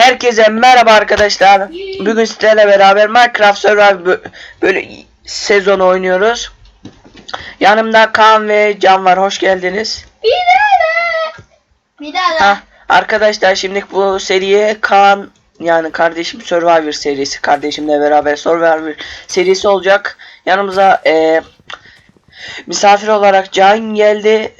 Herkese merhaba arkadaşlar. Bugün sizlerle beraber Minecraft Survival bö- böyle sezonu oynuyoruz. Yanımda Kaan ve Can var. Hoş geldiniz. Bir daha. Bir daha. Ha, arkadaşlar şimdi bu seriye Kaan yani kardeşim Survivor serisi kardeşimle beraber Survivor serisi olacak. Yanımıza e, misafir olarak Can geldi.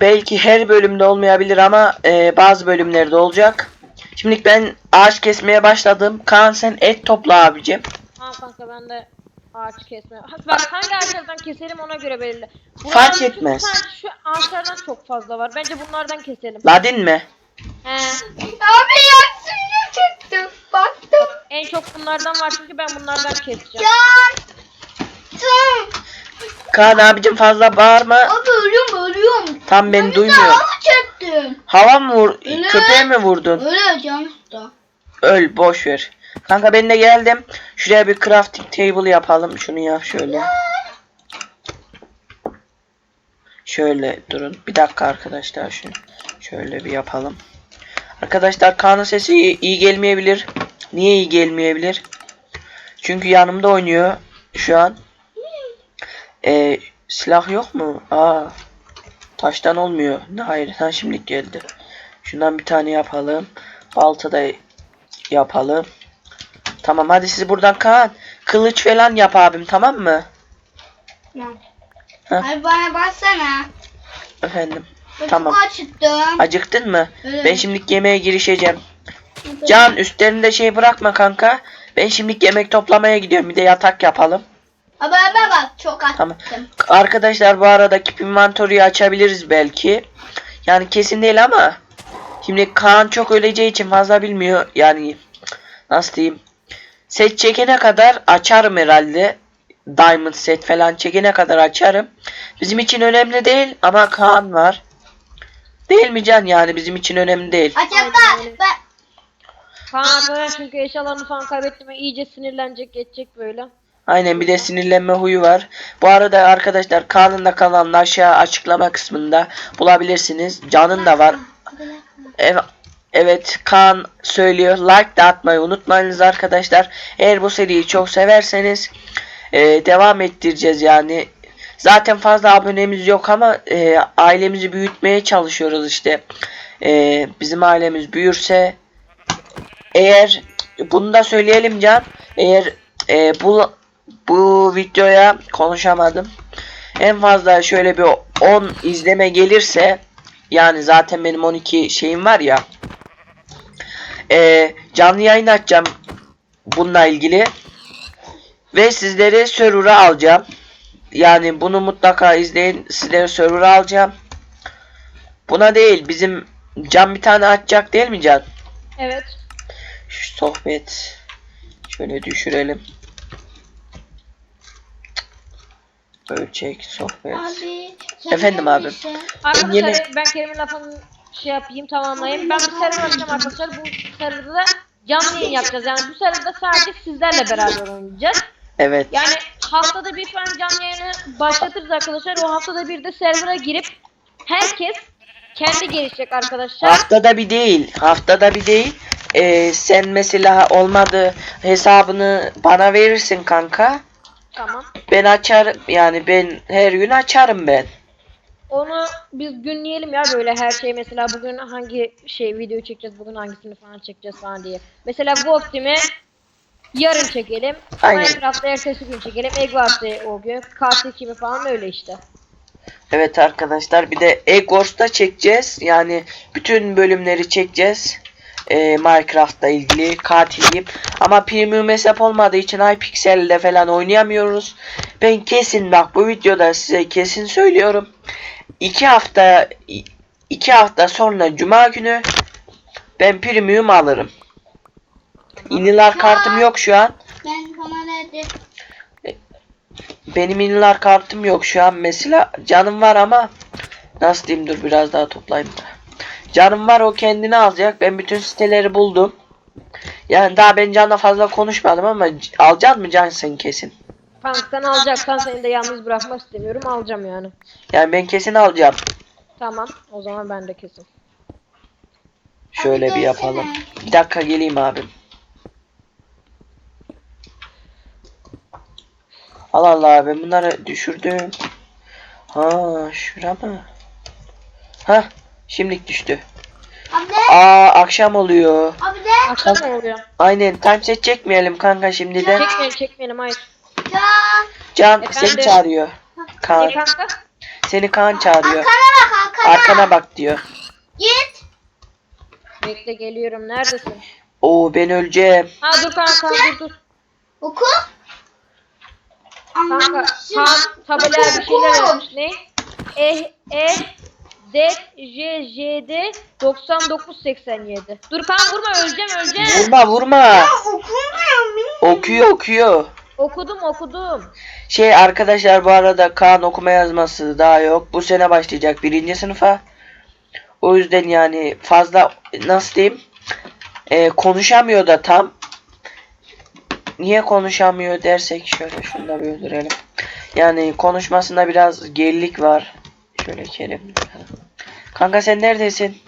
Belki her bölümde olmayabilir ama e, bazı bölümlerde olacak. Şimdi ben ağaç kesmeye başladım. Kaan sen et topla abicim. Tamam kanka ben de ağaç kesme. Ha, Bak hangi ağaçlardan keselim ona göre belirle. Fark Bunlardan çünkü etmez. Şu ağaçlardan çok fazla var. Bence bunlardan keselim. Ladin mi? He. Abi yaksıya çıktım. Baktım. En çok bunlardan var çünkü ben bunlardan keseceğim. Can. Can. Kaan abicim fazla bağırma. Abi ölüyorum ölüyorum. Tam ben Sen duymuyorum. hava çektin. Hava mı vur? Ne? Köpeğe mi vurdun? Öyle can usta. Öl boş ver. Kanka ben de geldim. Şuraya bir crafting table yapalım. Şunu yap şöyle. Şöyle durun. Bir dakika arkadaşlar şunu. Şöyle bir yapalım. Arkadaşlar Kaan'ın sesi iyi, iyi gelmeyebilir. Niye iyi gelmeyebilir? Çünkü yanımda oynuyor şu an. Ee, silah yok mu? Aa. Taştan olmuyor. Ne hayır. Ha şimdi geldi. Şundan bir tane yapalım. Balta da yapalım. Tamam hadi siz buradan Kaan. Kılıç falan yap abim tamam mı? Tamam. Abi bana baksana. Efendim. Ben Tamam. acıktım. Acıktın mı? Evet. Ben şimdi yemeğe girişeceğim. Can üstlerinde şey bırakma kanka. Ben şimdi yemek toplamaya gidiyorum. Bir de yatak yapalım. Abi abi bak çok acıktım. Tamam. Arkadaşlar bu arada Keep Inventory'yi açabiliriz belki. Yani kesin değil ama. Şimdi Kaan çok öleceği için fazla bilmiyor. Yani nasıl diyeyim. Set çekene kadar açarım herhalde. Diamond set falan çekene kadar açarım. Bizim için önemli değil ama Kaan var. Değil mi Can yani bizim için önemli değil. Acaba ben Kaan çünkü eşyalarını falan kaybettim iyice sinirlenecek geçecek böyle. Aynen bir de sinirlenme huyu var. Bu arada arkadaşlar Kaan'ın da kanalını aşağı açıklama kısmında bulabilirsiniz. Can'ın da var. Evet, evet Kaan söylüyor. Like de atmayı unutmayınız arkadaşlar. Eğer bu seriyi çok severseniz e, devam ettireceğiz yani. Zaten fazla abonemiz yok ama e, ailemizi büyütmeye çalışıyoruz işte. E, bizim ailemiz büyürse eğer bunu da söyleyelim Can. Eğer e, bu bu videoya konuşamadım. En fazla şöyle bir 10 izleme gelirse yani zaten benim 12 şeyim var ya. E, canlı yayın açacağım bununla ilgili. Ve sizleri server'a alacağım. Yani bunu mutlaka izleyin. Sizleri server'a alacağım. Buna değil bizim Can bir tane açacak değil mi Can? Evet. Şu sohbet şöyle düşürelim. Ölçek sohbet. abi. Efendim abi. Arkadaşlar Yine- ben Kerim'in lafını şey yapayım tamamlayayım. Ben bu server açacağım arkadaşlar. Bu serverda da canlı yayın yapacağız. Yani bu serverda sadece sizlerle beraber oynayacağız. Evet. Yani haftada bir falan canlı yayını başlatırız arkadaşlar. O haftada bir de server'a girip herkes kendi gelişecek arkadaşlar. Haftada bir değil. Haftada bir değil. Ee, sen mesela olmadı hesabını bana verirsin kanka. Tamam. Ben açarım yani ben her gün açarım ben. Onu biz günleyelim ya böyle her şey mesela bugün hangi şey video çekeceğiz bugün hangisini falan çekeceğiz falan diye. Mesela Ghost Team'i yarın çekelim. Aynen. Minecraft'ta ertesi gün çekelim. Egg Wars'ı o gün. Katil kimi falan öyle işte. Evet arkadaşlar bir de Egors'ta çekeceğiz. Yani bütün bölümleri çekeceğiz. Ee, Minecraft'la ilgili katiliyim. Ama premium hesap olmadığı için iPixel'de falan oynayamıyoruz. Ben kesin bak bu videoda size kesin söylüyorum. 2 hafta 2 hafta sonra cuma günü ben premium alırım. İnilar kartım yok şu an. Ben dedi. Benim iniler kartım yok şu an mesela. Canım var ama nasıl diyeyim dur biraz daha toplayayım. Canım var o kendini alacak. Ben bütün siteleri buldum. Yani daha ben Can'la fazla konuşmadım ama alacaksın mı Can sen kesin? Kanka sen alacaksan seni de yalnız bırakmak istemiyorum. Alacağım yani. Yani ben kesin alacağım. Tamam. O zaman ben de kesin. Şöyle bir yapalım. Bir dakika geleyim abim. Allah Allah abi bunları düşürdüm. Ha şura mı? Ha şimdilik düştü. Abi. Aa akşam oluyor. Abi de. Akşam mı oluyor? Aynen timeset çekmeyelim kanka şimdiden. Çekmeyelim çekmeyelim hayır. Can. Can Efendim? seni çağırıyor. Kaan Ne kanka? seni Kaan çağırıyor. Arkana bak arkana. Arkana bak diyor. Git. Bekle geliyorum neredesin? Oo ben öleceğim. Ha dur kanka dur dur. Oku. Kanka. Kaan tabelaya bir şeyler yazmış. Ne? E E D J J D 9987. Dur Kaan vurma öleceğim öleceğim. Vurma vurma. Ya okumuyor mu? Okuyor okuyor. Okudum okudum. Şey arkadaşlar bu arada Kaan okuma yazması daha yok. Bu sene başlayacak birinci sınıfa. O yüzden yani fazla nasıl diyeyim Ee, konuşamıyor da tam. Niye konuşamıyor dersek şöyle şunu da bir öldürelim. Yani konuşmasında biraz gerilik var. Şöyle Kerim. Kanka sen neredesin?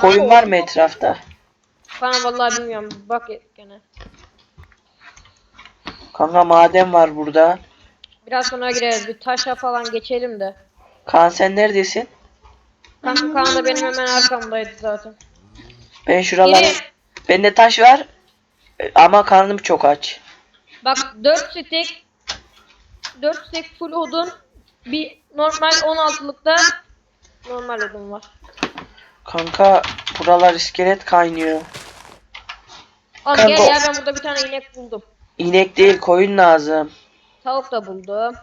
Koyun var mı etrafta? Kaan vallahi bilmiyorum. Bak gene. Kanka maden var burada. Biraz sonra gireriz. Bir taşa falan geçelim de. Kaan sen neredesin? Kanka Kaan da benim hemen arkamdaydı zaten. Ben şuralara... Biri, Bende taş var. Ama karnım çok aç. bak 4 stick 4 stick full odun bir normal 16'lıkta normal odun var. Kanka buralar iskelet kaynıyor. Oğlum Kanka- gel ya ben burada bir tane inek buldum. İnek değil koyun lazım. Tavuk da buldum.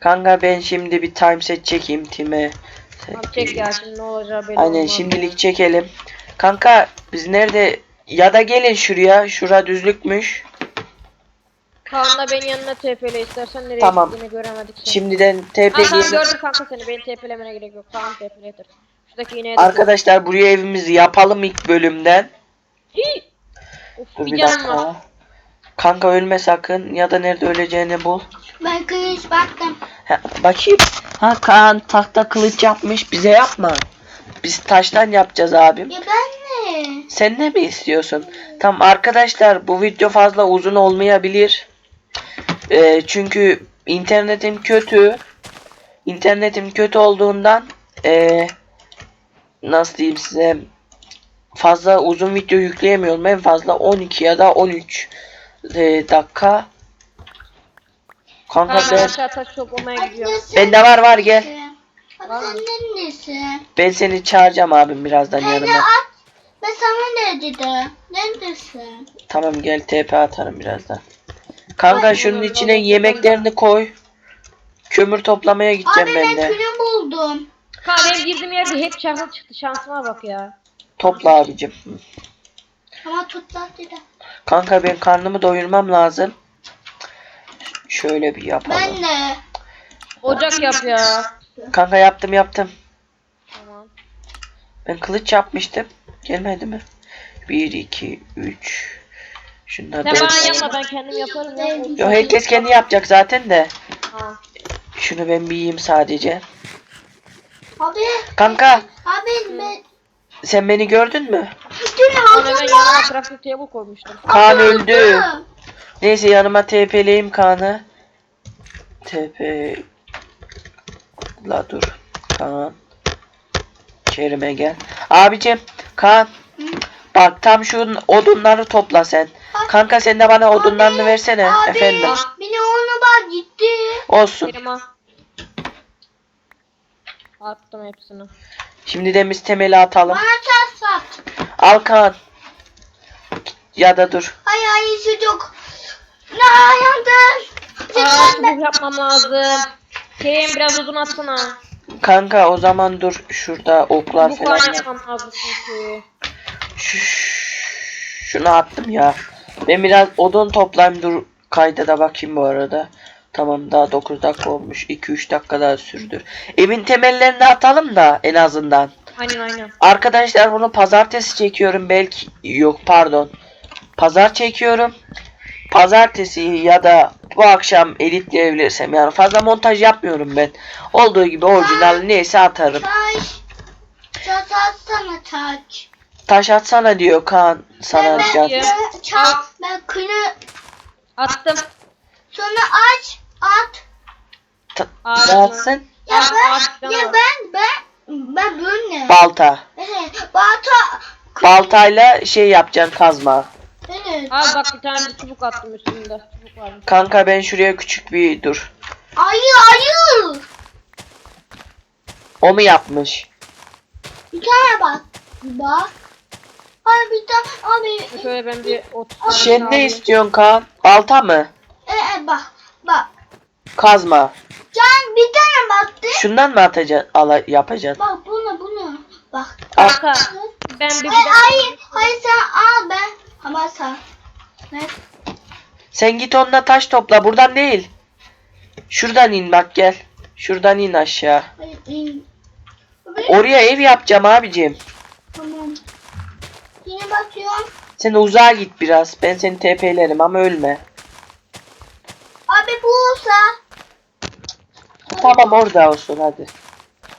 Kanka ben şimdi bir time set çekeyim time. Tamam çek ya şimdi ne olacağı belli Aynen olmaz. şimdilik çekelim. Kanka biz nerede ya da gelin şuraya. Şura düzlükmüş. Kaan'la beni yanına TP'le istersen nereye Tamam. gittiğini göremedik seni. Şimdiden TP Aha diyelim. gördüm kanka seni beni TP'lemene gerek yok. Kaan TP'letir. Şuradaki ineğe de Arkadaşlar buraya evimizi yapalım ilk bölümden. Hii! Dur bir bir canım var. dakika. Kanka ölme sakın ya da nerede öleceğini bul. Ben kılıç baktım. Ha, bakayım. Ha Kaan tahta kılıç yapmış bize yapma. Biz taştan yapacağız abim. Ya ben ne? Sen ne mi istiyorsun? Tam arkadaşlar bu video fazla uzun olmayabilir. Ee, çünkü internetim kötü. İnternetim kötü olduğundan ee, nasıl diyeyim size fazla uzun video yükleyemiyorum. En fazla 12 ya da 13 ee, dakika. Kanka ben ben, aşağı taş toplamaya gidiyorum. Abi sen bende var var gel. sen neredesin? Ben seni çağıracağım abim birazdan Beni yanıma. at. Ben sana ne dedim? Neredesin? Tamam gel TP atarım birazdan. Kanka şunun içine yemeklerini koy. Kömür toplamaya gideceğim Abi ben ben de. külü buldum. Kaan benim girdiğim yerde hep çakıl çıktı. Şansıma bak ya. Topla abicim. Ama tutsak dedi. Kanka ben karnımı doyurmam lazım. Şöyle bir yapalım. Ben de. Ocak yap ya. Kanka yaptım yaptım. Tamam. Ben kılıç yapmıştım. Gelmedi mi? 1 2 3 Şunları Sen ben... bana yapma ben kendim yaparım ya. Yo herkes kendi yapacak zaten de. Ha. Şunu ben bir yiyeyim sadece. Abi. Kanka Abi ben. sen beni gördün mü? Bütün Ona ben yanıma crafting table koymuştum. Kaan öldü. Neyse yanıma TP'leyim Kaan'ı. TP La dur. Kaan. Kerim'e gel. Abicim Kaan. Bak tam şu odunları topla sen. Kanka sen de bana odunlarını versene. Abi. Efendim. Beni onu bak gitti. Olsun. Al. Attım hepsini. Şimdi de biz temeli atalım. Bana çarp sat. Al Kaan. Ya da dur. Ay ay çocuk. Ne yandım. Aa yapmam lazım. Kerim biraz odun atsana. Kanka o zaman dur. Şurada oklar Bu falan. kan yap. yapmam lazım çünkü. Şş, Şunu attım ya. Ben biraz odun toplayayım dur kayda da bakayım bu arada. Tamam daha 9 dakika olmuş. 2-3 dakika daha sürdür. Evin temellerini atalım da en azından. Aynen aynen. Arkadaşlar bunu pazartesi çekiyorum belki yok pardon. Pazar çekiyorum. Pazartesi ya da bu akşam editleyebilirsem yani fazla montaj yapmıyorum ben. Olduğu gibi orijinal neyse atarım. Taş. Taş atsana taş. Taş atsana diyor Kaan sana ben, can. ben, ben, çal, ben kını Attım. sonra aç at. Ta- mı? atsın? Ya ben ağaçtan ya ben ben ben böyle. Balta. Evet. Balta. Baltayla şey yapacaksın kazma. Evet. Al bak bir tane de çubuk attım üstünde. Çubuk varmış. Kanka ben şuraya küçük bir dur. Ayı ayı. O mu yapmış? Bir tane bak. Bak. Ay bir tane abi. Şöyle ben bir 30 tane Sen ne istiyorsun Kaan? Balta mı? E, e, bak bak. Kazma. Can bir tane baktı. Şundan mı atacaksın? Ala, yapacaksın. Bak bunu bunu. Bak. Al. Kanka ben bir Ay ay ay sen al ben. Ama sen. Ne? Sen git onunla taş topla. Buradan değil. Şuradan in bak gel. Şuradan in aşağı. Ay, in. Abi, Oraya ev yapacağım abicim. Bakıyorum. Sen uzağa git biraz. Ben seni TP'lerim ama ölme. Abi bu olsa. Tamam orada olsun hadi.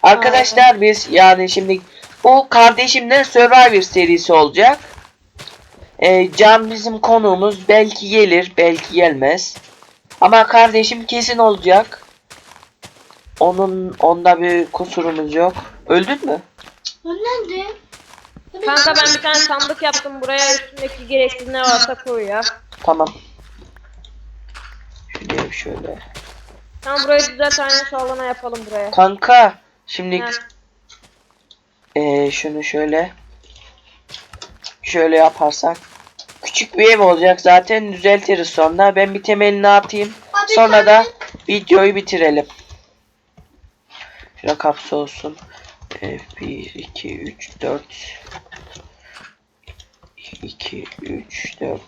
Arkadaşlar biz yani şimdi bu kardeşimden Survivor serisi olacak. Ee, Can bizim konuğumuz belki gelir belki gelmez. Ama kardeşim kesin olacak. Onun onda bir kusurumuz yok. Öldün mü? Abi, Kanka ben bir tane sandık yaptım buraya üstündeki gereksiz ne varsa koy ya. Tamam. Şöyle şöyle. Tamam burayı düzelt aynen şu alana yapalım buraya. Kanka şimdi Ha. Ee, şunu şöyle şöyle yaparsak küçük bir ev olacak zaten düzeltiriz sonra ben bir temelini atayım sonra da de- videoyu bitirelim şuna kapsa olsun 1 2 3 4 2 3 4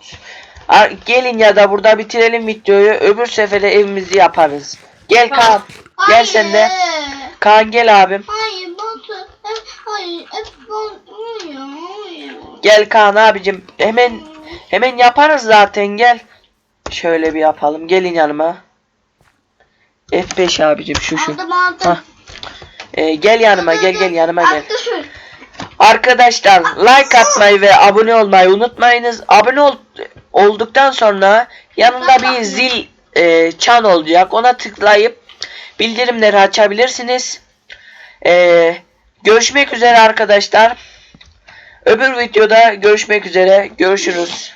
Ar- gelin ya da burada bitirelim videoyu öbür sefere evimizi yaparız gel. Kaan gel Hayır. sen de Kaan gel abim Hayır Batu. Hayır. Hep. Hayır. Gel Kaan abicim. Hemen hemen yaparız zaten gel. Şöyle bir yapalım. Gelin yanıma. F5 abicim şu şu. Aldım aldım. Hah. Ee, gel yanıma gel gel yanıma gel. Arkadaşlar like atmayı ve abone olmayı unutmayınız. Abone ol, olduktan sonra yanında bir zil e, çan olacak. Ona tıklayıp bildirimleri açabilirsiniz. E, görüşmek üzere arkadaşlar. Öbür videoda görüşmek üzere. Görüşürüz.